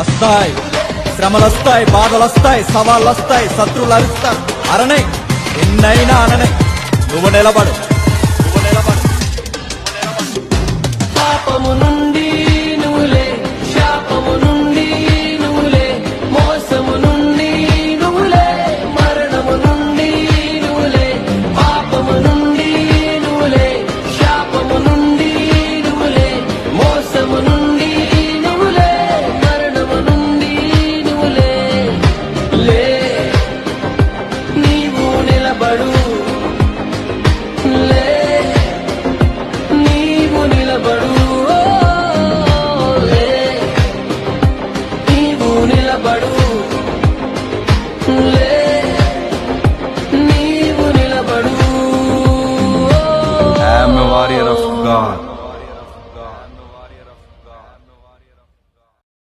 వస్తాయి. శ్రమలు వస్తాయి బాధలు వస్తాయి సవాళ్ళు వస్తాయి శత్రువులు అరుస్తారు అరణై ఎన్నైనా అననే. నువ్వు నిలబడు. నువ్వు నిలబడు. పాపము నుండి నిలబడు లే నీవు నిలబడు I am warrior of God